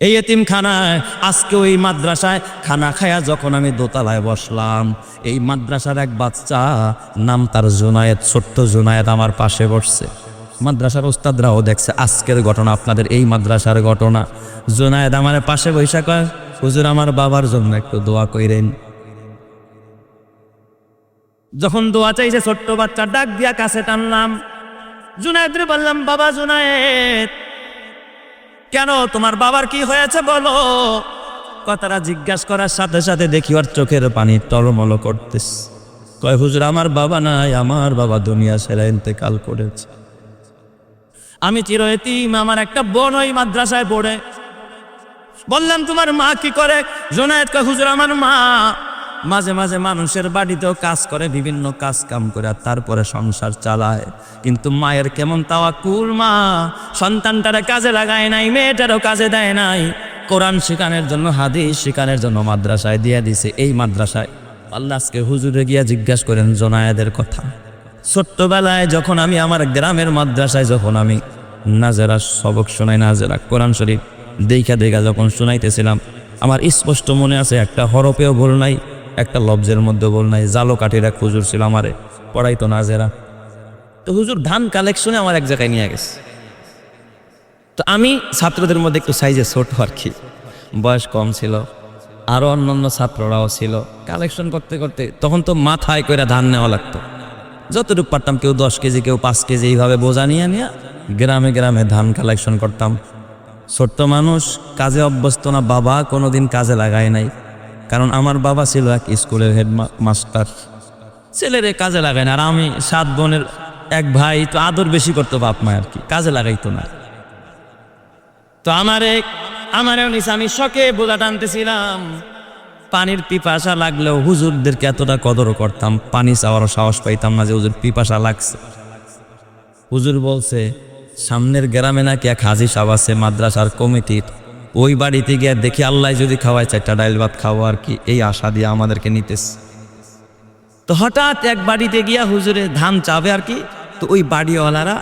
এই এতিমখানায়, আজকে ওই মাদ্রাসায় খানা খায়া যখন আমি দোতলায় বসলাম, এই মাদ্রাসার এক বাচ্চা নাম তার জুনায়েদ, ছোট্ট জুনায়েদ আমার পাশে বসছে। মাদ্রাসার ওস্তাদরাও দেখছে, আজকের ঘটনা, আপনাদের এই মাদ্রাসার ঘটনা। জুনায়েদ আমার পাশে বৈশা কয়, হুজুর, আমার বাবার জন্য একটু দোয়া কইরেন। যখন দোয়া চাইছে, ছোট্ট বাচ্চা ডাক দিয়া কাছে টানলাম। জুনায়েদ বললাম, বাবা জুনায়েদ কেন তোমার বাবার কি হয়েছে বলো? কথাটা জিজ্ঞাসা করার সাথে সাথে দেখি ওর চোখের পানি টলমল করতেস কয়, হুজুর, আমার বাবা নাই, আমার বাবা দুনিয়া সেরা ইন্তেকাল করেছে। আমি চিরয়তিম, আমার একটা বোন ওই মাদ্রাসায় পড়ে। বললাম, তোমার মা কি করে? জোনায়েত কয়, হুজুর, আমার মা মাঝে মাঝে মানুষের বাড়িতেও কাজ করে, বিভিন্ন কাজ কাম করে, আর তারপরে সংসার চালায়। কিন্তু মায়ের কেমন তাওয়াক্কুল মা? সন্তানটারে কাজে লাগায় নাই, মেয়েটারও কাজে দেয় নাই। কোরআন শিখানোর জন্য, হাদিস শিখানোর জন্য মাদ্রাসায় দিয়ে দিছে এই মাদ্রাসায়। আল্লাহকে হুজুরে গিয়া জিজ্ঞাসা করেন জোনায়েদের কথা। ছোট্টবেলায় যখন আমি আমার গ্রামের মাদ্রাসায় যখন আমি নাজেরা সবক শোনাই, নাজেরা কোরআন শরীফ, দেখা দেখা যখন শোনাইতেছিলাম, আমার স্পষ্ট মনে আছে একটা হরপেও ভুল নাই। একটা লব্জের মধ্যে বল নাই, জালো কাঠির এক হুজুর ছিল আমারে। পড়াইতো নাজেরা তো হুজুর ধান কালেকশনে আমার এক জায়গায় নিয়ে গেছে। তো আমি ছাত্রদের মধ্যে একটু সাইজে ছোট আর কি। বয়স কম ছিল আরও অন্যান্য ছাত্ররাও ছিল। কালেকশন করতে করতে তখন তো মাথায় করে ধান নেওয়া লাগতো। যতটুকু পারতাম কেউ দশ কেজি, কেউ পাঁচ কেজি এইভাবে বোঝা নিয়ে নিয়ে গ্রামে গ্রামে ধান কালেকশন করতাম। ছোট্ট মানুষ, কাজে অভ্যস্ত না, বাবা কোনোদিন কাজে লাগায় নাই। কারণ আমার বাবা ছিল এক স্কুলের হেড মাস্টার ছেলেরে কাজে লাগায় না, আর আমি সাত বোনের এক ভাই, তো আদর বেশি করতো বাপ মা আর কি, কাজে লাগাইতো না। তো আমারে আমারও নিচে আমি শখে বোঝা টানতেছিলাম, পানির পিপাসা লাগলেও হুজুরদেরকে এতটা কদর করতাম, পানি চাওয়ারও সাহস পাইতাম না যে হুজুর পিপাসা লাগছে। হুজুর বলছে, সামনের গ্রামে নাকি এক হাজি সাহ আছে, মাদ্রাসার কমিটির। ওই বাড়িতে গিয়ে দেখি আল্লাহ যদি খাওয়ায় চারটা ডাইল ভাত খাওয়া আর কি, এই আশা দিয়ে আমাদেরকে নিতেছে। তো হঠাৎ এক বাড়িতে গিয়া হুজুরে ধান চাবে আর কি, তো ওই বাড়িওয়ালারা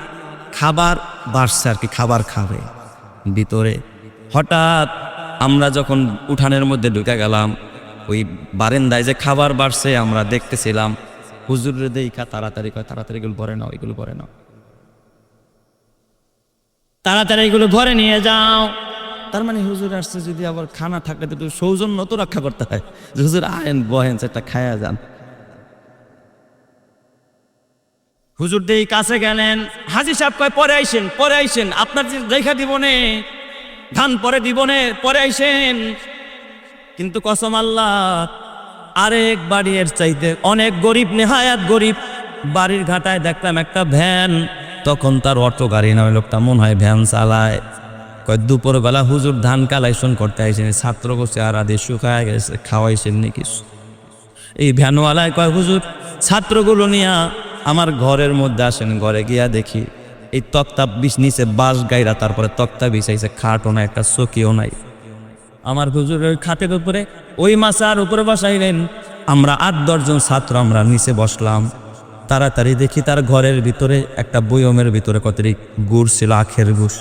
খাবার বাড়ছে আর কি, খাবার খাবে। ভিতরে হঠাৎ আমরা যখন উঠানের মধ্যে ঢুকে গেলাম, ওই বারেন্দায় যে খাবার বাড়ছে আমরা দেখতেছিলাম হুজুরের দেখা তাড়াতাড়ি কয়, তাড়াতাড়ি এগুলো ভরে নাও, এগুলো ভরে নাও। তাড়াতাড়ি এগুলো ভরে নিয়ে যাও। তার মানে হুজুর আসছে যদি আবার খানা থাকে তো সৌজন্য তো রক্ষা করতে হয়। হুজুর আয়েন, বহেন, সেটা খায়া যান। হুজুর দেই কাছে গেলেন। হাজি সাহেব কয়, পরে আইসেন পরে আইসেন, আপনার যে রেখা দিবনে, ধান পরে দিবনে, পরে আইসেন। কিন্তু কসম আল্লাহ, আরেক বাড়ির চাইতে অনেক গরিব, নেহায়াত গরিব, বাড়ির ঘাটায় দেখলাম একটা ভ্যান, তখন তার অটো গাড়ি না ওই লোকটা মনে হয় ভ্যান চালায়। কয়, দুপুরবেলা হুজুর ধান কালেকশন করতে আইসেন, ছাত্র গোছে আর আদি শুকায় গেছে, খাওয়াইছেন নি কিছু এই ভ্যানওয়ালায় কয়, হুজুর, ছাত্রগুলো নিয়া আমার ঘরের মধ্যে আসেন, ঘরে গিয়া দেখি, এই তক্তা বিষ নিচে বাঁশ গাইরা তারপরে তক্তা বিছাইছে, খাটও নাই, একটা চকিও নাই। আমার হুজুরের খাটের উপরে, ওই মাছার উপরে বসাইলেন, আমরা আট দশজন ছাত্র আমরা নিচে বসলাম। তাড়াতাড়ি দেখি তার ঘরের ভিতরে একটা বয়মের ভিতরে কতরি গুড় ছিল, আখের গুড়।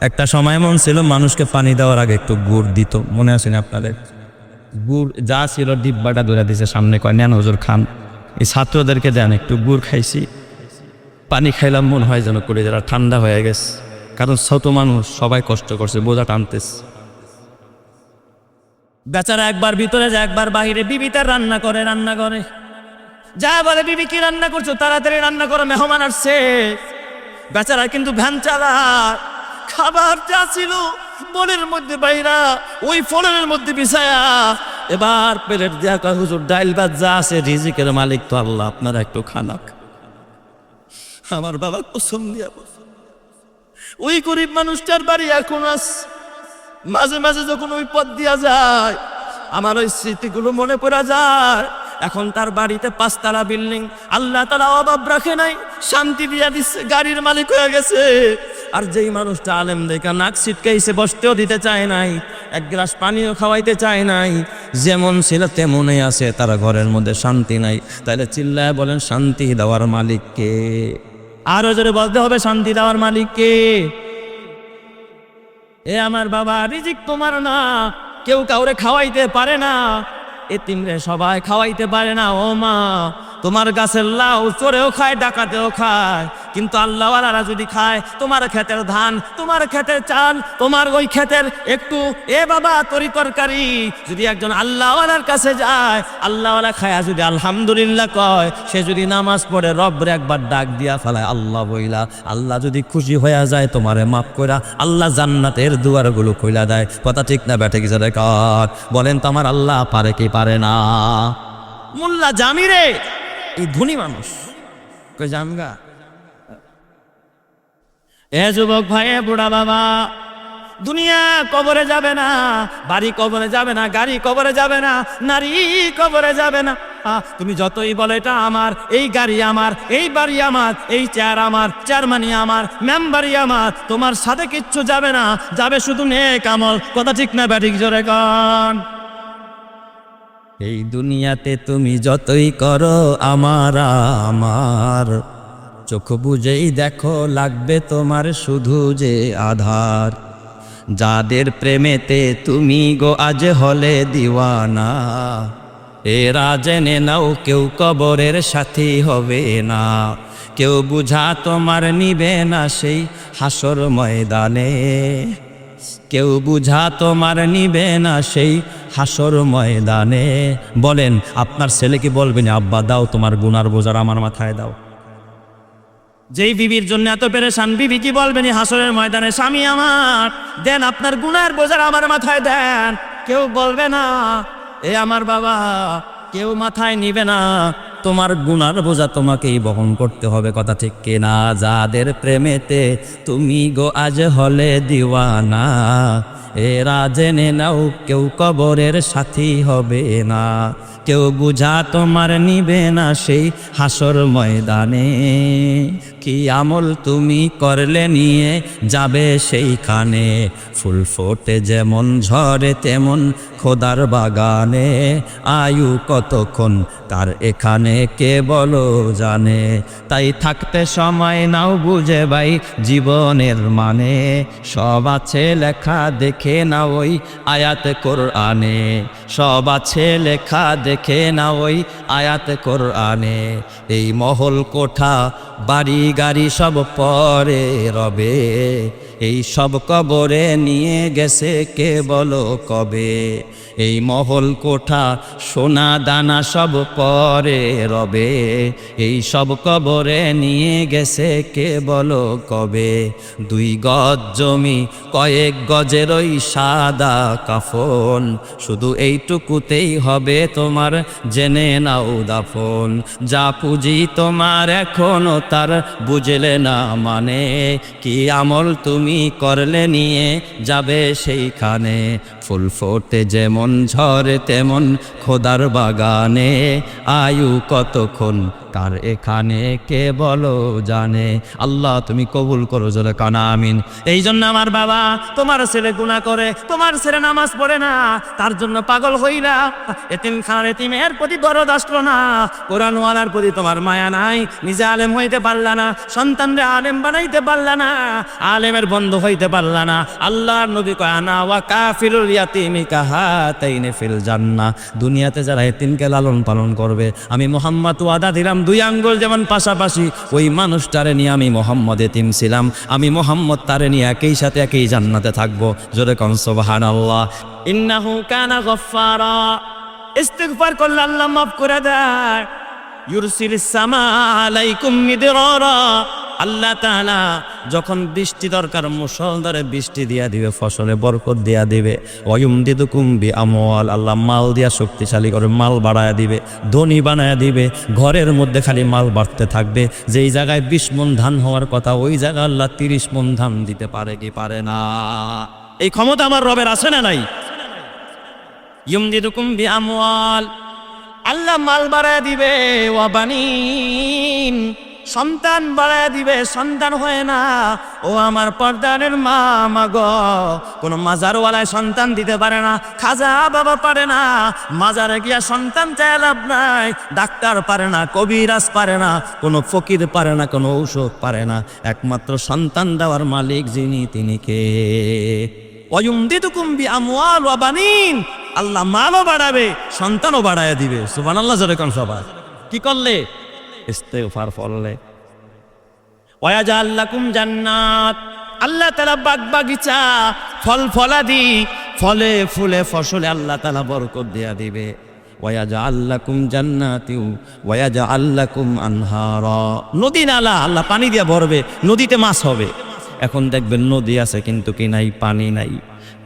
একটা সময় এমন ছিল, মানুষকে পানি দেওয়ার আগে একটু গুড় দিত। মনে আছে না আপনাদের? গুড় যা ছিল, ডিব্বাটা ধরে দিছে সামনে কয়, নেন হুজুর, খান। এই ছাত্রদেরকে দেন, একটু গুড় খাইছি। পানি খাইলাম, মন হয় যেন করে যারা ঠান্ডা হয়ে গেছে। কারণ ছোট মানুষ, সবাই কষ্ট করছে, বোঝা টানতেছে। বেচারা একবার ভিতরে যায়, একবার বাহিরে। বিবি তার রান্না করে রান্না করে। যা বলে, বিবি, কি রান্না করছ? তাড়াতাড়ি রান্না করো, মেহমান আসছে। বেচারা কিন্তু ভ্যান চালা খাবার যা ছিল বনের মধ্যে বাইরা, ওই ফলের মধ্যে বিছায়া এবার প্লেট দেয়া কয়, হুজুর, ডাইল ভাত যা আছে, রিজিকের মালিক তো আল্লাহ, আপনারা একটু খানাক আমার বাবা কসম দিয়া ওই গরিব মানুষটার বাড়ি এখন আস। মাঝে মাঝে যখন ওই পথ দিয়া যায়, আমার ওই স্মৃতিগুলো মনে পড়া যায়। এখন তার বাড়িতে পাঁচতলা বিল্ডিং, আল্লাহ তারা অভাব রাখে নাই, শান্তি দিয়া দিচ্ছে, গাড়ির মালিক হয়ে গেছে। আর যেই মানুষটা আলেম দেখা নাক ছিটকাইছে, বসতেও দিতে চায় নাই, এক গ্লাস পানিও খাওয়াইতে চায় নাই। যেমন ছিল তেমনই আছে, তারা ঘরের মধ্যে শান্তি নাই। তাহলে চিল্লায় বলেন, শান্তি দেওয়ার মালিককে আরও জোরে বলতে হবে, শান্তি দেওয়ার মালিককে এ আমার বাবা, রিজিক তোমার না, কেউ কাউরে খাওয়াইতে পারে না, এতিমরে সবাই খাওয়াইতে পারে না, ও মা। তোমার গাছের লাউ চোরেও খায়, ডাকাতেও খায়। কিন্তু আল্লাহওয়ালারা যদি খায়, তোমার ক্ষেতের ধান, তোমার ক্ষেতের চাল, তোমার ওই ক্ষেতের একটু, এ বাবা, তরি তরকারি। যদি একজন আল্লাহওয়ালার কাছে যায়, আল্লাহওয়ালা খায়া যদি আলহামদুলিল্লাহ কয়, সে যদি নামাজ পড়ে রব্রে একবার ডাক দিয়া ফেলায়, আল্লাহ বইলা, আল্লাহ যদি খুশি হয়ে যায়, তোমারে মাফ কইরা আল্লাহ জান্নাতের দুয়ারগুলো কইলা দেয়। কথা ঠিক না, ব্যাটে কিছু রেকর্ড বলেন তো আমার আল্লাহ পারে কি পারে না? মোল্লা জামি রে এই ধনী মানুষ। জামগা এ যুবক ভাই বুড়া বাবা, দুনিয়া কবরে যাবে না, বাড়ি কবরে যাবে না, গাড়ি কবরে যাবে না, নারী কবরে যাবে না। তুমি যতই বলো এটা আমার, এই গাড়ি আমার, এই বাড়ি আমার, এই চেয়ার আমার চেয়ারমানি আমার মেম্বারি আমার, তোমার সাথে কিচ্ছু যাবে না, যাবে শুধু নেক আমল। কথা ঠিক না ব্যাটিক জোরে কন। এই দুনিয়াতে তুমি যতই করো, আমার আমার। চোখ বুঝেই দেখো, লাগবে তোমার শুধু যে আধার। যাদের প্রেমেতে তুমি গো আজ হলে দিওয়ানা, এরা জেনে নাও কেউ কবরের সাথী হবে না। কেউ বুঝা তোমার নিবে না সেই হাসর ময়দানে। কেউ বুঝা তোমার নিবে না সেই হাসর ময়দানে। বলেন, আপনার ছেলেকে বলবেন আব্বা, দাও তোমার গুনার বোঝার আমার মাথায় দাও যেই বিবির জন্য এত পেরেশান, বিবি কি বলবেন হাসরের ময়দানে স্বামী আমার, দেন আপনার গুনার বোঝার আমার মাথায় দেন কেউ বলবে না, এ আমার বাবা, কেউ মাথায় নিবে না তোমার গুনার বোঝা তোমাকেই বহন করতে হবে, কথা ঠিক কিনা? যাদের প্রেমেতে তুমি গো আজ হলে দিওয়ানা, এরা জেনে নাও কেউ কবরের সাথী হবে না। কেউ বুঝা তোমার নিবে না সেই হাসর ময়দানে। কি আমল তুমি করলে নিয়ে যাবে সেইখানে? ফুল ফোটে যেমন ঝরে তেমন খোদার বাগানে। আয়ু কতক্ষণ তার এখানে কে বলো জানে? তাই থাকতে সময় নাও বুঝে ভাই, জীবনের মানে। সব আছে লেখা, দেখে না ওই আয়াত কোরআনে। সব আছে লেখা, দেখে না ওই আয়াত কোরআনে। এই মহল কোঠা বাড়ি গাড়ি সব পরে রবে। এই সব কবরে নিয়ে গেছে কে বলো কবে। এই মহল কোঠা, সোনা দানা সব পরে রবে। এই সব কবরে নিয়ে গেছে কে বলো কবে। দুই গজ জমি, কয়েক গজের ওই সাদা কাফন। শুধু এইটুকুতেই হবে তোমার, জেনে নাও দাফন। যা পুঁজি তোমার এখনও তার বুঝলে না মানে কি আমল তুমি করলে নিয়ে যাবে সেইখানে? ফুল ফোটে যেমন ঝরে তেমন খোদার বাগানে। আয়ু কতক্ষণ কার এখানে কে বলো জানে? আল্লাহ তুমি কবুল করো জোরে কানা, আমিন। এই জন্য আমার বাবা, তোমার ছেলে গুণা করে, তোমার ছেলে নামাজ পড়ে না, তার জন্য পাগল হই না এতিম খানার এতিমের প্রতি দরদ আসলো না। কোরআনওয়ালার প্রতি তোমার মায়া নাই, নিজে আলেম হইতে পারলা না সন্তানরে আলেম বানাইতে পারলা না আলেমের বন্ধ হইতে পারলা না আল্লাহর নবী কয়, আনা ওয়া কাফিরুল ইয়াতিমি কাহাতাইনে ফিল জান্নাহ। দুনিয়াতে যারা এতিমকে লালন পালন করবে, আমি মোহাম্মদ ওয়াদা দিলাম দুই আঙ্গুল যেমন পাশাপাশি, ওই মানুষটারে নিয়ে আমি মোহাম্মদ এতিম ছিলাম। আমি মোহাম্মদ তারে নিয়ে একই সাথে একই জান্নাতে থাকব। জোরে কন, সুবহানাল্লাহ। ইন্নাহু কানা গফফারা। ইস্তিগফার করলে আল্লাহ মাফ করে দেয়। ইউরসিল সামা আলাইকুম আল্লাহ তাআলা যখন বৃষ্টি দরকার মুসলধারে বৃষ্টি দিয়া দিবে, ফসলে বরকত দিয়া দিবে। ওয়ুম দিদু কুম্বি আমওয়াল আল্লাহ মাল দিয়া শক্তিশালী করে মাল বাড়ায়া দিবে, ধনী বানায়া দিবে, ঘরের মধ্যে খালি মাল বাড়তে থাকবে। যেই জায়গায় বিশ মন ধান হওয়ার কথা, ওই জায়গায় আল্লাহ তিরিশ মন ধান দিতে পারে কি পারে না। এই ক্ষমতা আমার রবের আছে না নাই? ইউমদিদুকুম বি আমওয়াল আল্লাহ মাল বাড়ায় দিবে ওয়াবানিন সন্তান বাড়ায় দিবে, সন্তান হয় না। ও আমার পর্দারের মা মাগ কোনো মাজারওয়ালায় সন্তান দিতে পারে না, খাজা বাবা পারে না। মাজারে গিয়া সন্তান চায় লাভ নাই, ডাক্তার পারে না, কবিরাজ পারে না, কোনো ফকির পারে না, কোনো ঔষধ পারে না। একমাত্র সন্তান দেওয়ার মালিক যিনি, তিনি কে? আল্লাহ মালও বাড়াবে, সন্তানও বাড়ায় দিবে। সুবহানাল্লাহ, জোরে কোন সবার কি করলে? ইস্তেগফার পড়লে। ওয়াজাল লাকুম জান্নাত। আল্লাহ তাআলা বাগ বাগিচা, ফল ফলাদি, ফলে ফুলে ফসলে আল্লাহ তাআলা বরকত দেয়া দিবে। ওয়াজাল লাকুম জান্নাতিউ ওয়াজাল লাকুম আনহারা। নদী নালা, আল্লাহ পানি দিয়া ভরবে, নদীতে মাছ হবে। এখন দেখবেন নদী আছে কিন্তু কি নাই, পানি নাই।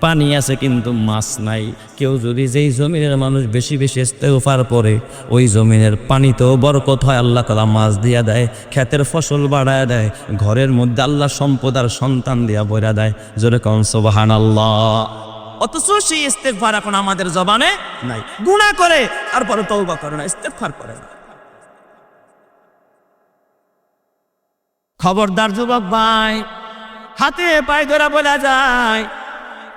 পানি আছে কিন্তু মাছ নাই। কেউ যদি যেই জমিনের মানুষ বেশি বেশি ইস্তেগফার পরে ওই জমিনের পানিতেও বরকত হয়, আল্লাহ তালা মাছ দিয়া দেয়, ক্ষেতের ফসল বাড়ায় দেয়, ঘরের মধ্যে আল্লাহ সম্পদ আর সন্তান দিয়া বইরা দেয়। জোরে কন সোবাহান আল্লাহ অথচ সেই ইস্তেগফার এখন আমাদের জবানে নাই। গুণা করে, তারপরে তৌবা করে না, ইস্তেগফার করে না। খবরদার যুবক ভাই হাতে পায়ে ধরা বলা যায়।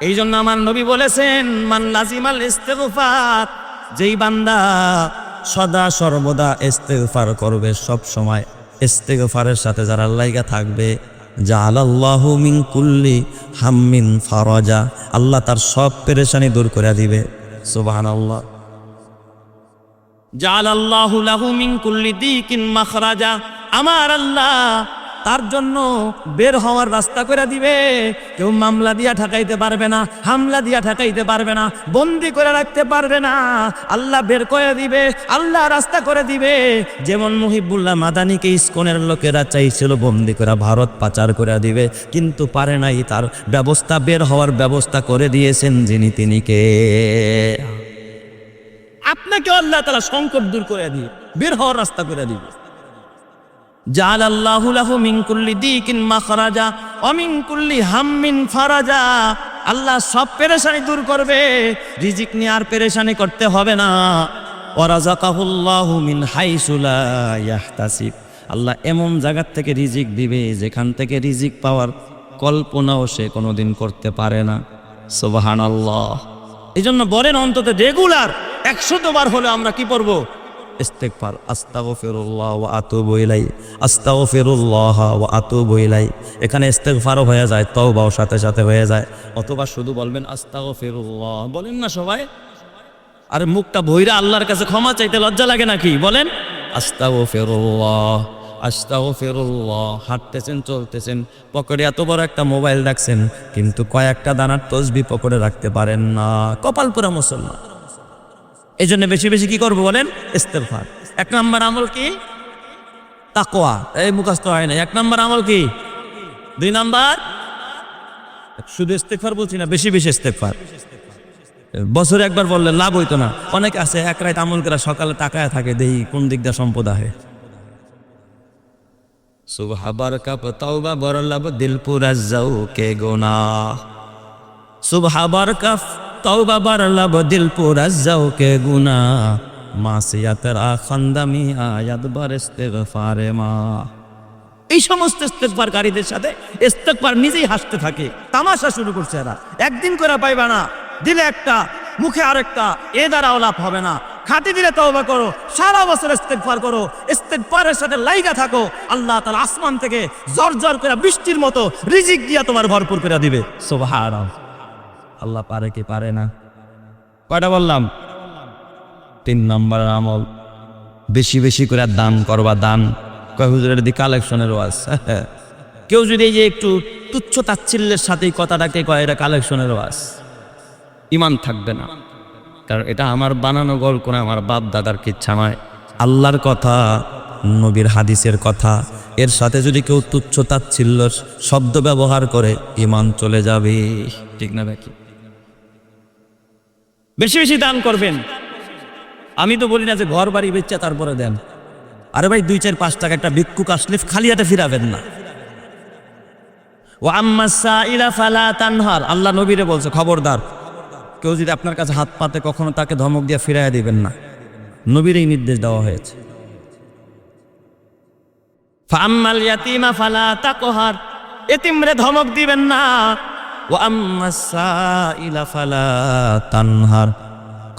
এই জন্য আমার নবী বলেছেন, মান লাজিমাল ইস্তেগফার যেই বান্দা সদা সর্বদা ইস্তেগফার করবে সব সময়। ইস্তেগফারের সাথে যারা লাইগা থাকবে জালাল্লাহু মিন কুল্লি হাম্মিন ফারাজা আল্লাহ তার সব পেরেশানি দূর করে দিবে। সুবহানাল্লাহ। জালাল্লাহু লাহু মিন কুল্লি দিকিন মাখরাজা আমার আল্লাহ তার জন্য বের হওয়ার রাস্তা করে দিবে। কেউ মামলা দিয়া ঠেকাইতে পারবে না, হামলা দিয়া ঠেকাইতে পারবে না, বন্দি করে রাখতে পারবে না। আল্লাহ বের করে দিবে, আল্লাহ রাস্তা করে দিবে। যেমন মুহিবুল্লাহ মাদানিকে ইস্কনের লোকেরা চাইছিল বন্দি করে ভারত পাচার করে দিবে, কিন্তু পারে নাই তার ব্যবস্থা, বের হওয়ার ব্যবস্থা করে দিয়েছেন যিনি তিনি কে? আপনাকে আল্লাহ তালা সংকট দূর করে দিয়ে বের হওয়ার রাস্তা করে দিবে। জাল আল্লাহু লাহু মিন কুল্লি দিকিন মাখরাজা, ওয়া মিন কুল্লি হাম্মিন ফারাজা। আল্লাহ সব পেরেশানি দূর করবে, রিজিক নিয়ে আর পেরেশানি করতে হবে না। ওয়ারাযাকাহুল্লাহু মিন হাইসু লা ইয়াহতাসিব। আল্লাহ এমন জায়গার থেকে রিজিক দিবে, যেখান থেকে রিজিক পাওয়ার কল্পনাও সে কোনোদিন করতে পারে না। সুবহানাল্লাহ। এই জন্য বলেন অন্তত রেগুলার একশত বার হলে আমরা কি পড়ব? ইস্তেগফার, আস্তাগফিরুল্লাহ ওয়া আতুবু ইলাই আস্তাগফিরুল্লাহ ওয়া আতুবু ইলাই এখানে ইস্তেগফারও হয়ে যায়, তওবাও সাথে সাথে হয়ে যায়। অথবা শুধু বলবেন আস্তাগফিরুল্লাহ, বলেন না সবাই। আর মুখটা ভইরা আল্লাহর কাছে ক্ষমা চাইতে লজ্জা লাগে নাকি? বলেন। আস্তাগফিরুল্লাহ আস্তাগফিরুল্লাহ, হাঁটতেছেন, চলতেছেন, পকেটে এত বড় একটা মোবাইল রাখছেন কিন্তু কয়েকটা দানার তসবি পকেটে রাখতে পারেন না। কপাল পুরা মুসলমান। এই জন্য বেশি বেশি কি করব বলেন? ইস্তেফার এক নম্বর আমল কি? তাকোয়া এই মুখস্থ হয় না এক নম্বর আমল কি? দুই নাম্বার? শুধু ইস্তেফার বলছি না, বেশি বেশি ইস্তেফার বছরে একবার বললে লাভ হইতো না। অনেক আছে, এক রাত আমল করা, সকালে তাকায় থাকে দেই কোন দিক দিয়ে সম্পদ আহে। সুবহাবার কাপ তাওবা বরলাব দিল পুরা যাও, কে গোনা সুবহাবার কাফ তওবা বারলাব দিল পুরা যাও কে গুনা। মাসিয়াতের খান্দামি আয়াত বার ইস্তেগফারে মা। এই সমস্ত ইস্তেগফারকারীদের সাথে ইস্তেগফার নিজেই হাসতে থাকে, তামাশা শুরু করছে এরা। একদিন করে পাইবা না, দিলে একটা, মুখে আরেকটা, এ দ্বারা লাভ হবে না। খাতি দিলে তওবা করো, সারা বছর ইস্তেগফার করো, ইস্তেগফারের সাথে লাইগা থাকো, আল্লাহ তাআলা আসমান থেকে জর জর করে বৃষ্টির মতো রিজিক দিয়া তোমার ভরপুর করে দিবে। সুবহানাল্লাহ। আল্লাহ পারে কি পারে না। কয়টা বললাম? তিন নম্বর আমল। বেশি বেশি করে দান করবা, দান। কয়, হুজুরের দি কালেকশনের ওয়াজ। কেউ যদি এই যে একটু তুচ্ছ তাচ্ছিল্যের সাথে এই কথাটাকে কয়, এটা কালেকশনের ওয়াজ। ইমান থাকবে না। কারণ এটা আমার বানানো গল্প না, আমার বাপ দাদার কিচ্ছা নয়। আল্লাহর কথা, নবীর হাদিসের কথা, এর সাথে যদি কেউ তুচ্ছ তাচ্ছিল্য শব্দ ব্যবহার করে, ইমান চলে যাবে। ঠিক না নাকি বেশি বেশি দান করবেন। আমি তো বলি না যে ঘর বাড়ি বেচা তারপরে দেন। আরে ভাই, দুই, চার, পাঁচ টাকা একটা ভিক্ষুক আসলে খালি হাতে ফিরাবেন না। ও আম্মা তানহার। আল্লাহ নবীরে বলছে, খবরদার, কেউ যদি আপনার কাছে হাত পাতে, কখনো তাকে ধমক দিয়ে ফিরাইয়া দিবেন না। নবীর এই নির্দেশ দেওয়া হয়েছে। ফাম্মাল ইয়াতিমা ফালা তাকহার। এতিমরে ধমক দিবেন না। তানহার।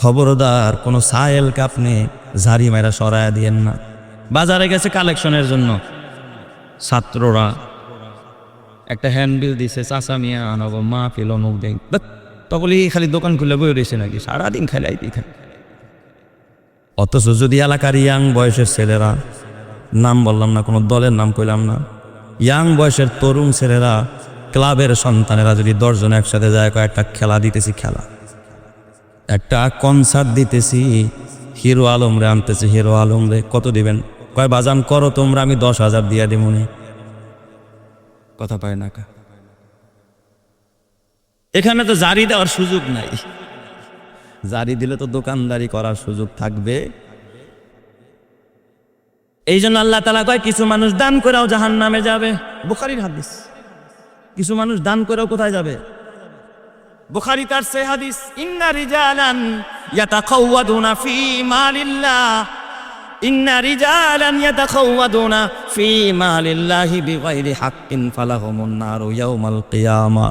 খবরদার, কোনো সায়েলকে আপনি ঝাড়ি মেরা সরায়া দিয়েন না। বাজারে গেছে কালেকশনের জন্য। ছাত্ররা একটা হ্যান্ডবিল দিছে, চাচা মিয়া, আনব মা ফেল অমুক দেখ তখনই খালি দোকান খুলে বই রয়েছে নাকি, সারাদিন খালি আইতেই থাকে অথচ যদি এলাকার ইয়াং বয়সের ছেলেরা, নাম বললাম না, কোনো দলের নাম কইলাম না, ইয়াং বয়সের তরুণ ছেলেরা ক্লাবের সন্তানেরা যদি দশজন একসাথে যায় কয়েকটা খেলা দিতেছি, খেলা। একটা কনসার্ট দিতেছি, হিরো আলম রে আনতেছি, হিরো আলম রে, কত দিবেন? কয়, বাজান, করো তোমরা, আমি দশ হাজার দিয়া দিমুনি কথা পায় না এখানে তো জারি দেওয়ার সুযোগ নাই। জারি দিলে তো দোকানদারি করার সুযোগ থাকবে। এই জন্য আল্লাহ তালা কয়, কিছু মানুষ দান করেও জাহান নামে যাবে। বুখারির হাদিস। কিছু মানুষ দান করেও কোথায় যাবে? বুখারি তার সে হাদিস, ইন্না রিজালান ইয়াতাখাওয়াদুনা ফি মালিল্লাহ। ইন্না রিজালান ইয়াতাখাওয়াদুনা ফি মালিল্লাহি বিগাইরি হাক্কিন ফালাহুমুন নারু ইয়াউমাল কিয়ামা।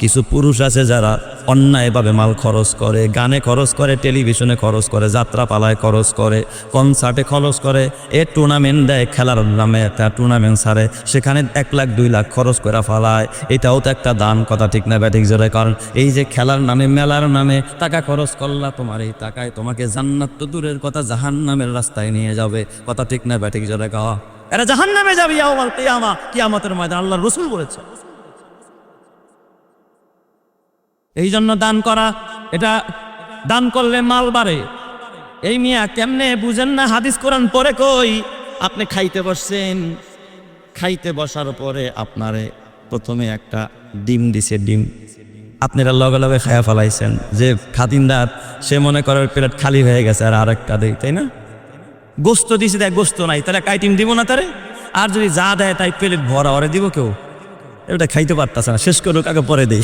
কিছু পুরুষ আছে যারা অন্যায়ভাবে মাল খরচ করে, গানে খরচ করে, টেলিভিশনে খরচ করে যাত্রা পালায় খরচ করে কনসার্টে খরচ করে, এ টুর্নামেন্ট দেয়, খেলার নামে একটা টুর্নামেন্ট সারে সেখানে এক লাখ, দুই লাখ খরচ করে ফালায়। এটাও তো একটা দান কথা, ঠিক না ব্যাটিক জোরে? কারণ এই যে খেলার নামে, মেলার নামে টাকা খরচ করলা তোমার এই টাকায়, তোমাকে জান্নাত তো দূরের কথা জাহান নামের রাস্তায় নিয়ে যাবে। কথা ঠিক না ব্যাটিক জোরে? গাওয়া এরা জাহান নামে যাবে ইয়াওমাল কিয়ামা, কিয়ামতের ময়দান আল্লাহ রসুল বলেছে। এই জন্য দান করা, এটা দান করলে মাল বাড়ে। এই মিয়া কেমনে বুঝেন না? হাদিস কোরআন পরে কই? আপনি খাইতে বসছেন। খাইতে বসার পরে আপনারে প্রথমে একটা ডিম দিছে, ডিম। আপনারা লগে লগে খায়া ফেলাইছেন। যে খাতিনদার সে মনে করার প্লেট খালি হয়ে গেছে, আর আরেকটা দেয় তাই না? গোস্ত দিছে দেয় গোস্ত নাই। তাহলে কাইটিম দিব না তারে? আর যদি যা দেয় তাই প্লেট ভরা, ওরে দিব কেউ? এটা খাইতে পারতাছে না। শেষ করুক আগে পরে দেই।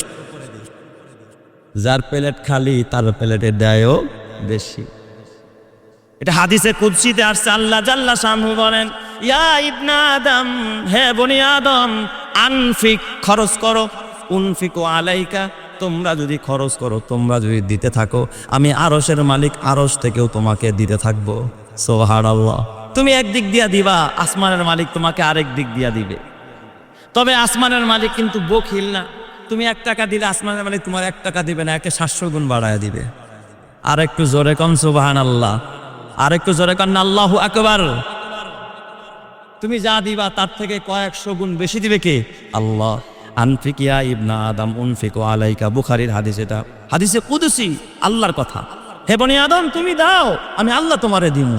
যার প্লেট খালি, তার প্লেটে দেয়ও বেশি। এটা হাদিসে কুদসিতে আসছে, আল্লাহ জাল্লা শানহু বলেন, ইয়া ইবনা আদম, হে বনি আদম, আনফিক, খরচ করো। উনফিকু আলাইকা, তোমরা যদি খরচ করো, তোমরা যদি দিতে থাকো, আমি আরসের মালিক আরস থেকেও তোমাকে দিতে থাকব। সোহার আল্লাহ তুমি একদিক দিয়া দিবা, আসমানের মালিক তোমাকে আরেক দিক দিয়া দিবে। তবে আসমানের মালিক কিন্তু বখিল না। তুমি এক টাকা দিলে আসমানের মালিক তোমার এক টাকা দিবে না, একে সাতশো গুণ বাড়ায় দিবে। আর একটু জোরে কন সুবাহান আল্লাহ আর একটু জোরে কন, আল্লাহ আকবার। তুমি যা দিবা তার থেকে কয়েকশো গুণ বেশি দিবে কে? আল্লাহ। আনফিকিয়া ইবনা আদম, উনফিকু আলাইকা। বুখারির হাদিস এটা। হাদিসে কুদুসি, আল্লাহর কথা। হে বনি আদম, তুমি দাও, আমি আল্লাহ তোমারে দিমু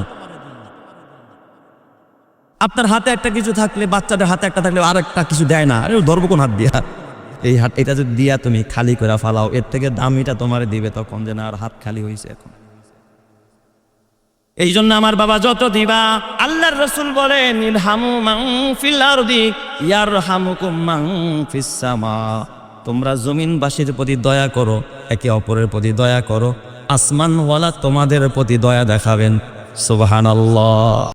আপনার হাতে একটা কিছু থাকলে, বাচ্চাদের হাতে একটা থাকলে আর একটা কিছু দেয় না। আরে ধরবো কোন হাত দিয়া? এই হাত এটা যদি দিয়া তুমি খালি করে ফালাও, এর থেকে দামিটা তোমার দিবে তখন যে না আর হাত খালি হয়েছে এখন। এই জন্য আমার বাবা যত দিবা, আল্লাহর রসুল বলেন, ইরহামু মাং ফিল আরদি, ইয়ারহামুকুম মাং ফিস সামা। তোমরা জমিনবাসীর প্রতি দয়া করো, একে অপরের প্রতি দয়া করো, আসমানওয়ালা তোমাদের প্রতি দয়া দেখাবেন। সুবহানাল্লাহ।